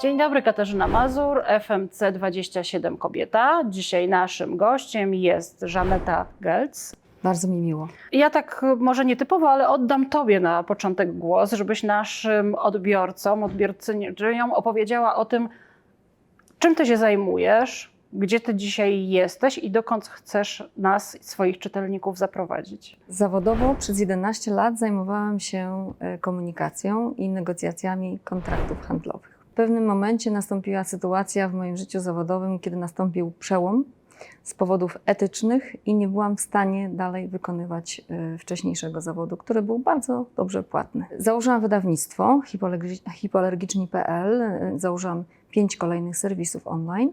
Dzień dobry, Katarzyna Mazur, FMC 27 Kobieta. Dzisiaj naszym gościem jest Żaneta Gelc. Bardzo mi miło. Ja tak y, może nietypowo, ale oddam Tobie na początek głos, żebyś naszym odbiorcom, odbiorczyniom opowiedziała o tym, czym Ty się zajmujesz, gdzie Ty dzisiaj jesteś i dokąd chcesz nas, swoich czytelników zaprowadzić. Zawodowo przez 11 lat zajmowałam się e, komunikacją i negocjacjami kontraktów handlowych. Pewnym momencie nastąpiła sytuacja w moim życiu zawodowym, kiedy nastąpił przełom z powodów etycznych i nie byłam w stanie dalej wykonywać e, wcześniejszego zawodu, który był bardzo dobrze płatny. Założyłam wydawnictwo hipoalergi- hipoalergiczni.pl, e, założyłam pięć kolejnych serwisów online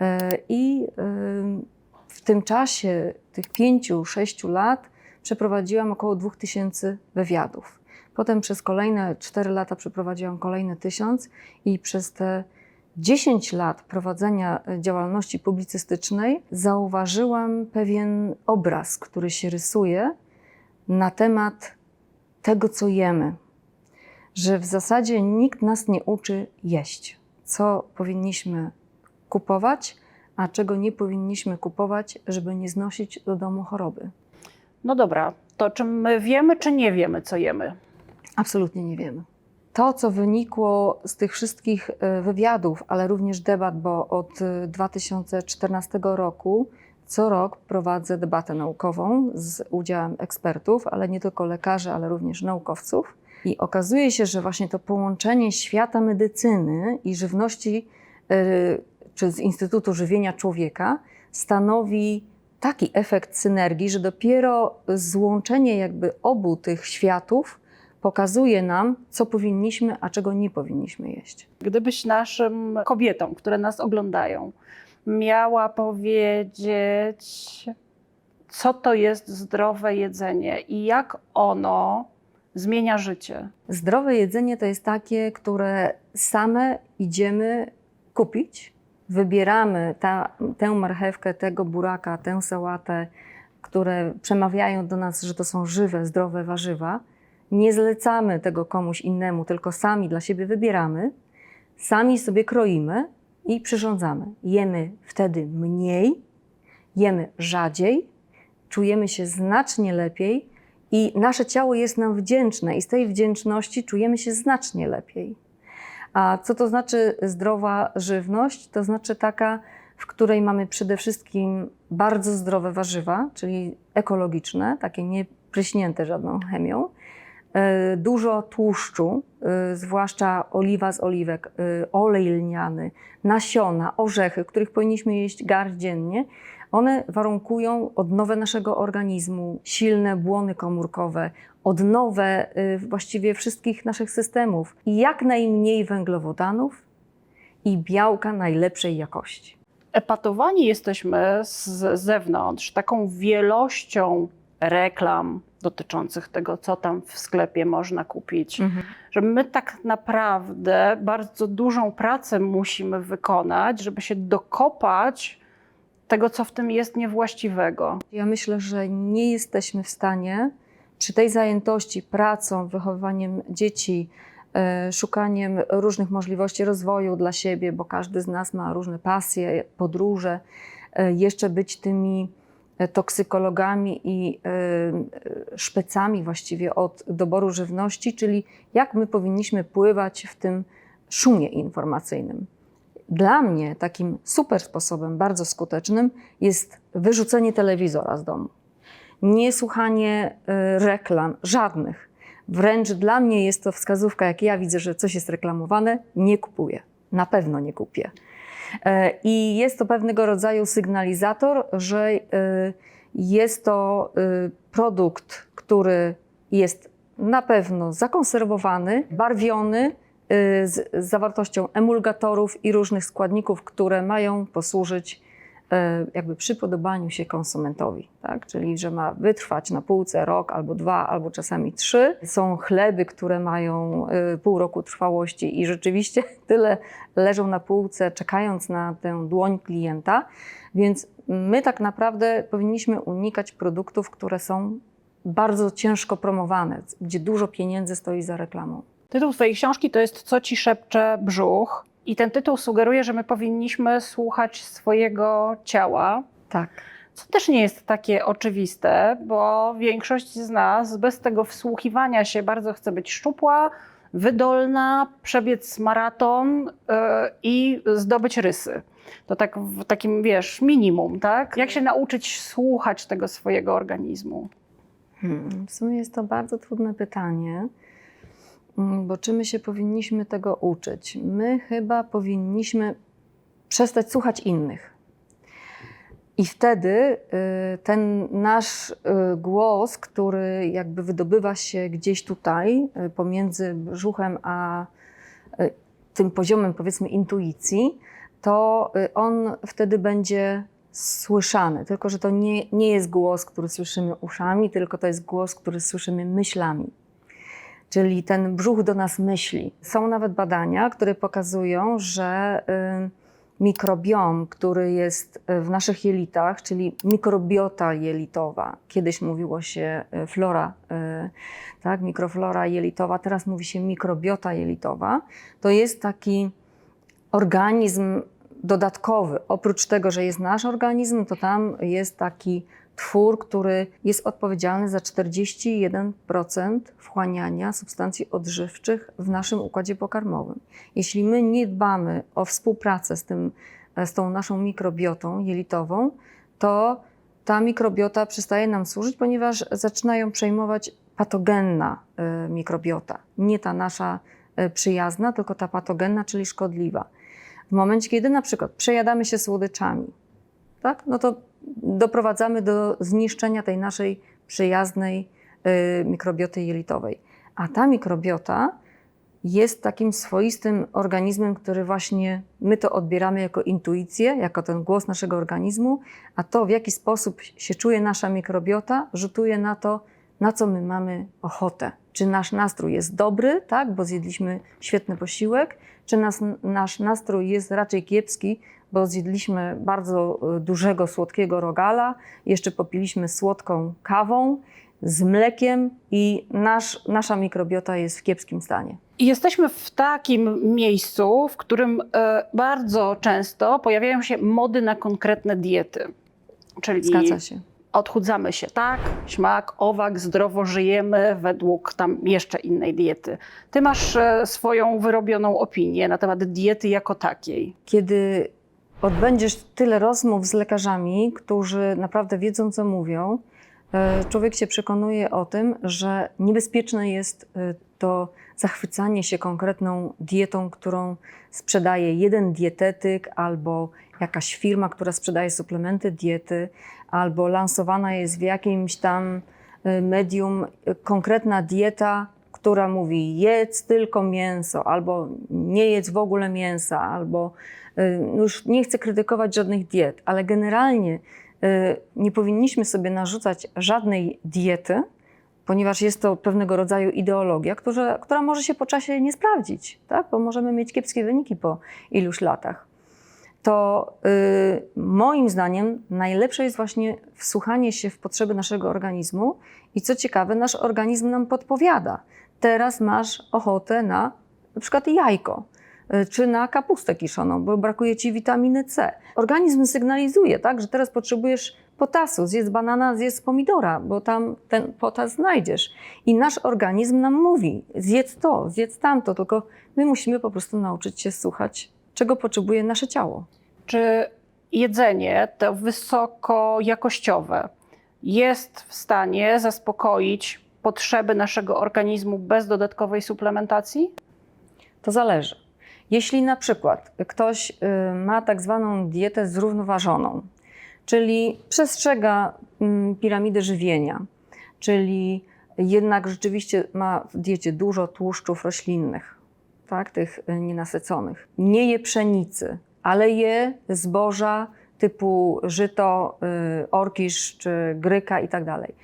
e, i w tym czasie tych pięciu, sześciu lat przeprowadziłam około 2000 wywiadów. Potem przez kolejne 4 lata przeprowadziłam kolejne 1000 i przez te 10 lat prowadzenia e, działalności publicystycznej zauważyłam pewien obraz, który się rysuje na temat tego, co jemy. Że w zasadzie nikt nas nie uczy jeść, co powinniśmy kupować, a czego nie powinniśmy kupować, żeby nie znosić do domu choroby. No dobra, to czy my wiemy, czy nie wiemy, co jemy? Absolutnie nie wiemy. To, co wynikło z tych wszystkich e, wywiadów, ale również debat, bo od e, 2014 roku co rok prowadzę debatę naukową z udziałem ekspertów, ale nie tylko lekarzy, ale również naukowców. I okazuje się, że właśnie to połączenie świata medycyny i żywności, e, czy z Instytutu Żywienia Człowieka, stanowi taki efekt synergii, że dopiero złączenie jakby obu tych światów pokazuje nam, co powinniśmy, a czego nie powinniśmy jeść. Gdybyś naszym kobietom, które nas oglądają, miała powiedzieć, co to jest zdrowe jedzenie i jak ono zmienia życie. Zdrowe jedzenie to jest takie, które same idziemy kupić, wybieramy ta, tę marchewkę, tego buraka, tę sałatę, które przemawiają do nas, że to są żywe, zdrowe warzywa. Nie zlecamy tego komuś innemu, tylko sami dla siebie wybieramy, sami sobie kroimy i przyrządzamy. Jemy wtedy mniej, jemy rzadziej, czujemy się znacznie lepiej i nasze ciało jest nam wdzięczne i z tej wdzięczności czujemy się znacznie lepiej. A co to znaczy zdrowa żywność? To znaczy taka, w której mamy przede wszystkim bardzo zdrowe warzywa, czyli ekologiczne, takie nie pryśnięte żadną chemią, dużo tłuszczu, e, zwłaszcza oliwa z oliwek, e, olej lniany, nasiona, orzechy, których powinniśmy jeść garść dziennie. One warunkują odnowę naszego organizmu, silne błony komórkowe, odnowę właściwie wszystkich naszych systemów i jak najmniej węglowodanów i białka najlepszej jakości. Epatowani jesteśmy z zewnątrz taką wielością reklam dotyczących tego, co tam w sklepie można kupić, że my tak naprawdę bardzo dużą pracę musimy wykonać, żeby się dokopać tego, co w tym jest niewłaściwego. Ja myślę, że nie jesteśmy w stanie przy tej zajętości pracą, wychowywaniem dzieci, e, szukaniem różnych możliwości rozwoju dla siebie, bo każdy z nas ma różne pasje, podróże, e, jeszcze być tymi toksykologami i e, e, szpecami właściwie od doboru żywności, czyli jak my powinniśmy pływać w tym szumie informacyjnym. Dla mnie takim super sposobem, bardzo skutecznym jest wyrzucenie telewizora z domu. Nie słuchanie reklam, żadnych. Wręcz dla mnie jest to wskazówka, jak ja widzę, że coś jest reklamowane, nie kupuję. Na pewno nie kupię. E, I jest to pewnego rodzaju sygnalizator, że y, jest to y, produkt, który jest na pewno zakonserwowany, barwiony, z zawartością emulgatorów i różnych składników, które mają posłużyć e, jakby przypodobaniu się konsumentowi, tak? czyli że ma wytrwać na półce rok albo dwa, albo czasami trzy. Są chleby, które mają e, pół roku trwałości i rzeczywiście tyle leżą na półce, czekając na tę dłoń klienta, więc my tak naprawdę powinniśmy unikać produktów, które są bardzo ciężko promowane, gdzie dużo pieniędzy stoi za reklamą. Tytuł Twojej książki to jest Co ci szepcze brzuch. I ten tytuł sugeruje, że my powinniśmy słuchać swojego ciała, Tak. co też nie jest takie oczywiste, bo większość z nas bez tego wsłuchiwania się bardzo chce być szczupła, wydolna, przebiec maraton yy, i zdobyć rysy. To tak w takim, wiesz, minimum, tak? Jak się nauczyć słuchać tego swojego organizmu? Hmm. W sumie jest to bardzo trudne pytanie, bo czy my się powinniśmy tego uczyć? My chyba powinniśmy przestać słuchać innych. I wtedy y, ten nasz y, głos, który jakby wydobywa się gdzieś tutaj y, pomiędzy brzuchem a tym poziomem, powiedzmy, intuicji, to on wtedy będzie słyszany. Tylko, że to nie, nie jest głos, który słyszymy uszami, tylko to jest głos, który słyszymy myślami. Czyli ten brzuch do nas myśli. Są nawet badania, które pokazują, że y, mikrobiom, który jest y, w naszych jelitach, czyli mikrobiota jelitowa, kiedyś mówiło się y, flora, tak, mikroflora jelitowa, teraz mówi się mikrobiota jelitowa, to jest taki organizm dodatkowy. Oprócz tego, że jest nasz organizm, to tam jest taki twór, który jest odpowiedzialny za 41% wchłaniania substancji odżywczych w naszym układzie pokarmowym. Jeśli my nie dbamy o współpracę z, tym, z tą naszą mikrobiotą jelitową, to ta mikrobiota przestaje nam służyć, ponieważ zaczynają przejmować patogenna y, mikrobiota. Nie ta nasza y, przyjazna, tylko ta patogenna, czyli szkodliwa. W momencie, kiedy na przykład przejadamy się słodyczami, tak, no to doprowadzamy do zniszczenia tej naszej przyjaznej y, mikrobioty jelitowej. A ta mikrobiota jest takim swoistym organizmem, który właśnie my to odbieramy jako intuicję, jako ten głos naszego organizmu, a to w jaki sposób się czuje nasza mikrobiota, rzutuje na to, na co my mamy ochotę. Czy nasz nastrój jest dobry, tak, bo zjedliśmy świetny posiłek, czy nas, nasz nastrój jest raczej kiepski, bo zjedliśmy bardzo y, dużego, słodkiego rogala, jeszcze popiliśmy słodką kawą z mlekiem i nasz, nasza mikrobiota jest w kiepskim stanie. Jesteśmy w takim miejscu, w którym e, bardzo często pojawiają się mody na konkretne diety. Czyli Zgadza się. odchudzamy się tak, śmak, owak, zdrowo żyjemy według tam jeszcze innej diety. Ty masz e, swoją wyrobioną opinię na temat diety jako takiej. Kiedy odbędziesz tyle rozmów z lekarzami, którzy naprawdę wiedzą, co mówią, e, człowiek się przekonuje o tym, że niebezpieczne jest e, to zachwycanie się konkretną dietą, którą sprzedaje jeden dietetyk albo jakaś firma, która sprzedaje suplementy diety, albo lansowana jest w jakimś tam e, medium. Konkretna dieta, która mówi jedz tylko mięso, albo nie jedz w ogóle mięsa, albo y, już nie chcę krytykować żadnych diet, ale generalnie y, nie powinniśmy sobie narzucać żadnej diety, ponieważ jest to pewnego rodzaju ideologia, która, która może się po czasie nie sprawdzić, tak? bo możemy mieć kiepskie wyniki po iluś latach. To y, moim zdaniem najlepsze jest właśnie wsłuchanie się w potrzeby naszego organizmu i co ciekawe, nasz organizm nam podpowiada. Teraz masz ochotę na na przykład jajko, y, czy na kapustę kiszoną, bo brakuje ci witaminy C. Organizm sygnalizuje, tak, że teraz potrzebujesz potasu, zjedz banana, zjedz pomidora, bo tam ten potas znajdziesz. I nasz organizm nam mówi, zjedz to, zjedz tamto, tylko my musimy po prostu nauczyć się słuchać, czego potrzebuje nasze ciało. Czy jedzenie to wysokojakościowe jest w stanie zaspokoić potrzeby naszego organizmu bez dodatkowej suplementacji? To zależy. Jeśli na przykład ktoś y, ma tak zwaną dietę zrównoważoną, czyli przestrzega mm, piramidy żywienia, czyli jednak rzeczywiście ma w diecie dużo tłuszczów roślinnych, tak, tych y, nienasyconych. Nie je pszenicy, ale je zboża typu żyto, y, orkisz czy gryka i tak dalej.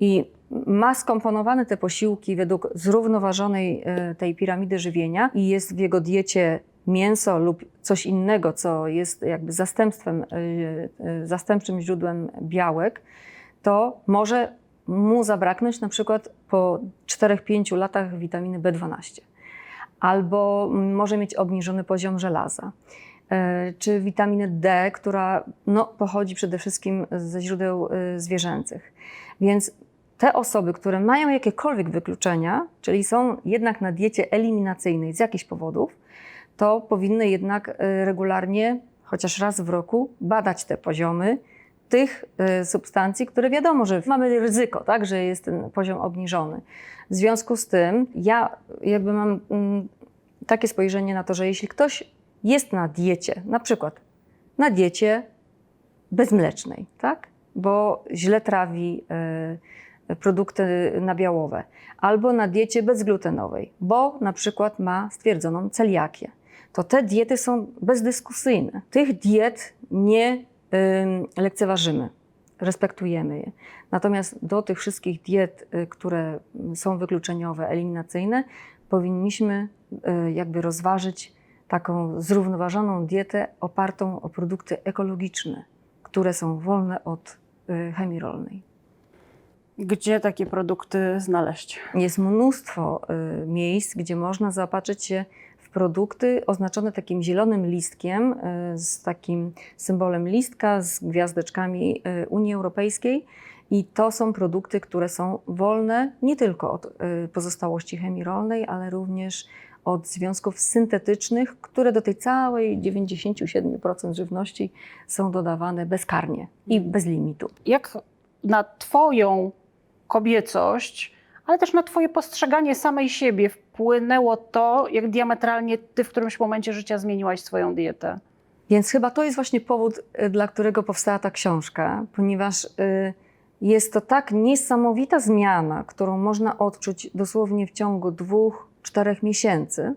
I ma skomponowane te posiłki według zrównoważonej y, tej piramidy żywienia i jest w jego diecie mięso lub coś innego, co jest jakby zastępstwem, y, y, zastępczym źródłem białek, to może mu zabraknąć na przykład po 4-5 latach witaminy B12. albo może mieć obniżony poziom żelaza. E, Czy witaminę D, która no, pochodzi przede wszystkim ze źródeł zwierzęcych. Więc te osoby, które mają jakiekolwiek wykluczenia, czyli są jednak na diecie eliminacyjnej z jakichś powodów, to powinny jednak y, regularnie, chociaż raz w roku, badać te poziomy tych y, substancji, które wiadomo, że mamy ryzyko, tak, że jest ten poziom obniżony. W związku z tym ja jakby mam mm, takie spojrzenie na to, że jeśli ktoś jest na diecie, na przykład na diecie bezmlecznej, tak, bo źle trawi y, produkty nabiałowe, albo na diecie bezglutenowej, bo na przykład ma stwierdzoną celiakię, to te diety są bezdyskusyjne. Tych diet nie ym, lekceważymy, respektujemy je. Natomiast do tych wszystkich diet, y, które są wykluczeniowe, eliminacyjne, powinniśmy y, jakby rozważyć taką zrównoważoną dietę opartą o produkty ekologiczne, które są wolne od y, chemii rolnej. Gdzie takie produkty znaleźć? Jest mnóstwo y, miejsc, gdzie można zaopatrzyć się w produkty oznaczone takim zielonym listkiem, y, z takim symbolem listka, z gwiazdeczkami y, Unii Europejskiej. I to są produkty, które są wolne nie tylko od pozostałości chemii rolnej, ale również od związków syntetycznych, które do tej całej 97% żywności są dodawane bezkarnie i bez limitu. Jak na Twoją kobiecość, ale też na Twoje postrzeganie samej siebie wpłynęło to, jak diametralnie Ty w którymś momencie życia zmieniłaś swoją dietę? Więc chyba to jest właśnie powód, y, dla którego powstała ta książka, ponieważ y, jest to tak niesamowita zmiana, którą można odczuć dosłownie w ciągu dwóch, czterech miesięcy.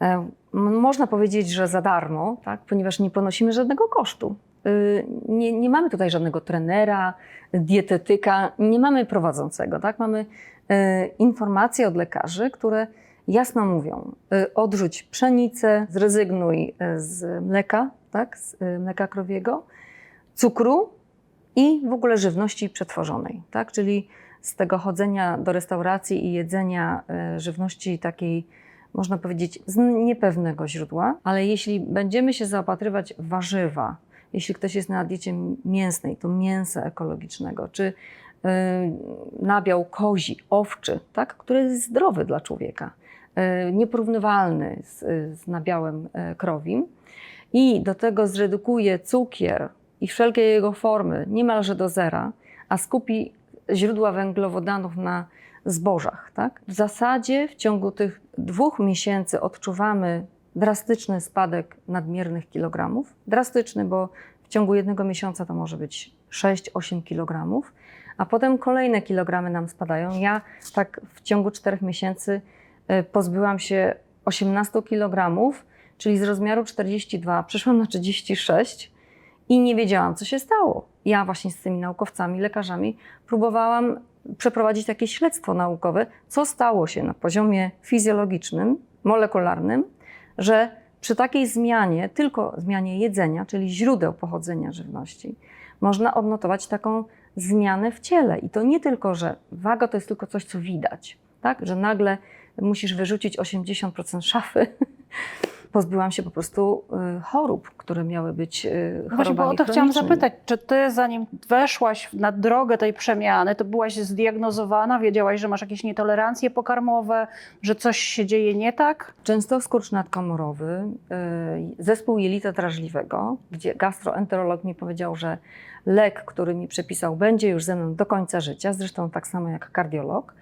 E, Można powiedzieć, że za darmo, tak? ponieważ nie ponosimy żadnego kosztu. Y, Nie, nie mamy tutaj żadnego trenera, dietetyka, nie mamy prowadzącego. Tak? Mamy e, informacje od lekarzy, które jasno mówią: y, odrzuć pszenicę, zrezygnuj y, z mleka, tak? z y, mleka krowiego, cukru i w ogóle żywności przetworzonej. Tak? Czyli z tego chodzenia do restauracji i jedzenia y, żywności takiej, można powiedzieć, z niepewnego źródła, ale jeśli będziemy się zaopatrywać w warzywa, jeśli ktoś jest na diecie mięsnej, to mięsa ekologicznego, czy y, nabiał kozi, owczy, tak? który jest zdrowy dla człowieka, y, nieporównywalny z, z nabiałem y, krowim i do tego zredukuje cukier i wszelkie jego formy niemalże do zera, a skupi źródła węglowodanów na zbożach. Tak? W zasadzie w ciągu tych dwóch miesięcy odczuwamy drastyczny spadek nadmiernych kilogramów. Drastyczny, bo w ciągu jednego miesiąca to może być 6-8 kilogramów, a potem kolejne kilogramy nam spadają. Ja tak w ciągu czterech miesięcy y, pozbyłam się 18 kilogramów, czyli z rozmiaru 42 przeszłam na 36 i nie wiedziałam, co się stało. Ja właśnie z tymi naukowcami, lekarzami próbowałam przeprowadzić takie śledztwo naukowe, co stało się na poziomie fizjologicznym, molekularnym, że przy takiej zmianie, tylko zmianie jedzenia, czyli źródeł pochodzenia żywności, można odnotować taką zmianę w ciele. I to nie tylko, że waga to jest tylko coś, co widać, tak? że nagle musisz wyrzucić 80% szafy. Pozbyłam się po prostu y, chorób, które miały być y, Właśnie, bo o chorobami to chciałam zapytać, czy Ty zanim weszłaś na drogę tej przemiany, to byłaś zdiagnozowana, wiedziałaś, że masz jakieś nietolerancje pokarmowe, że coś się dzieje nie tak? Często skurcz nadkomorowy, y, zespół jelita drażliwego, gdzie gastroenterolog mi powiedział, że lek, który mi przepisał, będzie już ze mną do końca życia, zresztą tak samo jak kardiolog.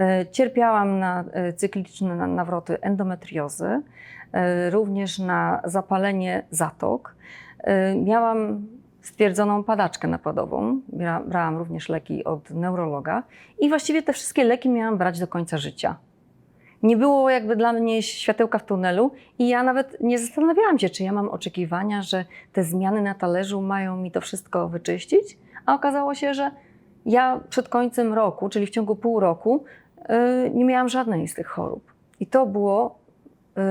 Y, Cierpiałam na y, cykliczne na- nawroty endometriozy, y, również na zapalenie zatok. Miałam stwierdzoną padaczkę napadową, Bra- brałam również leki od neurologa i właściwie te wszystkie leki miałam brać do końca życia nie było jakby dla mnie światełka w tunelu i ja nawet nie zastanawiałam się, czy ja mam oczekiwania, że te zmiany na talerzu mają mi to wszystko wyczyścić, a okazało się, że ja przed końcem roku, czyli w ciągu pół roku, nie miałam żadnej z tych chorób. I to było yy,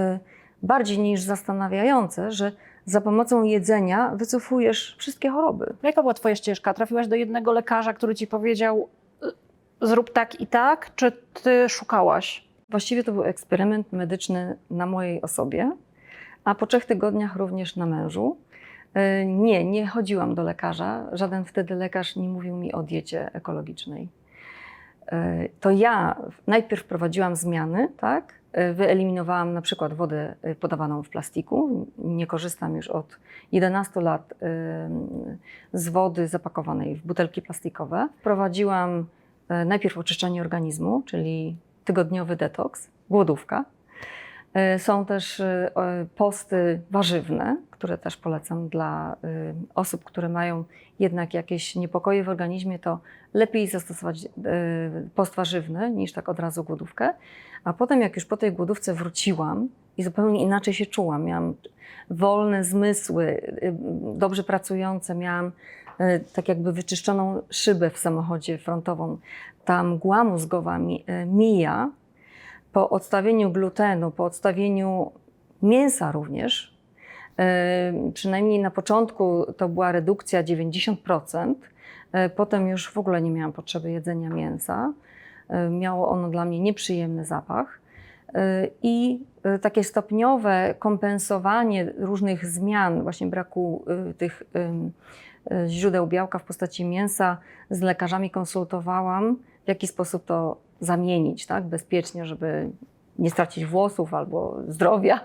bardziej niż zastanawiające, że za pomocą jedzenia wycofujesz wszystkie choroby. Jaka była Twoja ścieżka? Trafiłaś do jednego lekarza, który Ci powiedział, y, zrób tak i tak, czy Ty szukałaś? Właściwie to był eksperyment medyczny na mojej osobie, a po trzech tygodniach również na mężu. E, Nie, nie chodziłam do lekarza. Żaden wtedy lekarz nie mówił mi o diecie ekologicznej. E, To ja najpierw wprowadziłam zmiany, tak? E, Wyeliminowałam na przykład wodę e, podawaną w plastiku. Nie korzystam już od 11 lat z wody zapakowanej w butelki plastikowe. Wprowadziłam najpierw oczyszczanie organizmu, czyli tygodniowy detoks, głodówka. E, Są też e, posty warzywne, które też polecam dla e, osób, które mają jednak jakieś niepokoje w organizmie, to lepiej zastosować post warzywny niż tak od razu głodówkę. A potem, jak już po tej głodówce wróciłam i zupełnie inaczej się czułam, miałam wolne zmysły, dobrze pracujące, miałam tak jakby wyczyszczoną szybę w samochodzie frontową. Ta mgła mózgowa mi, mija, po odstawieniu glutenu, po odstawieniu mięsa również, e, przynajmniej na początku to była redukcja 90%, e, potem już w ogóle nie miałam potrzeby jedzenia mięsa. E, Miało ono dla mnie nieprzyjemny zapach. I takie stopniowe kompensowanie różnych zmian, właśnie braku tych źródeł białka w postaci mięsa, z lekarzami konsultowałam, w jaki sposób to zamienić tak, bezpiecznie, żeby nie stracić włosów albo zdrowia.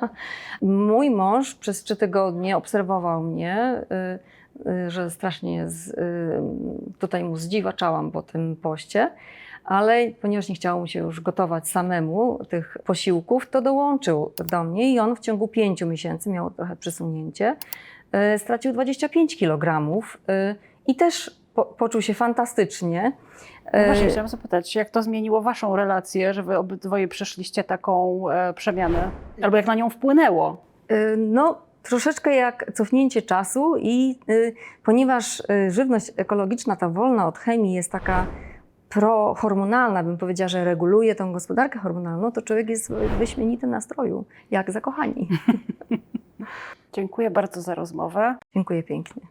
Mój mąż przez trzy tygodnie obserwował mnie, y, y, że strasznie z, y, tutaj mu zdziwaczałam po tym poście, ale ponieważ nie chciało mu się już gotować samemu tych posiłków, to dołączył do mnie i on w ciągu pięciu miesięcy miał trochę przysunięcie, y, stracił 25 kg i też po, poczuł się fantastycznie. No Właśnie Y, chciałam zapytać, jak to zmieniło waszą relację, że wy obydwoje przeszliście taką e, przemianę? Albo jak na nią wpłynęło? Y, No, troszeczkę jak cofnięcie czasu i y, ponieważ żywność ekologiczna, ta wolna od chemii jest taka prohormonalna, bym powiedziała, że reguluje tą gospodarkę hormonalną, to człowiek jest w wyśmienitym nastroju, jak zakochani. Dziękuję bardzo za rozmowę. Dziękuję pięknie.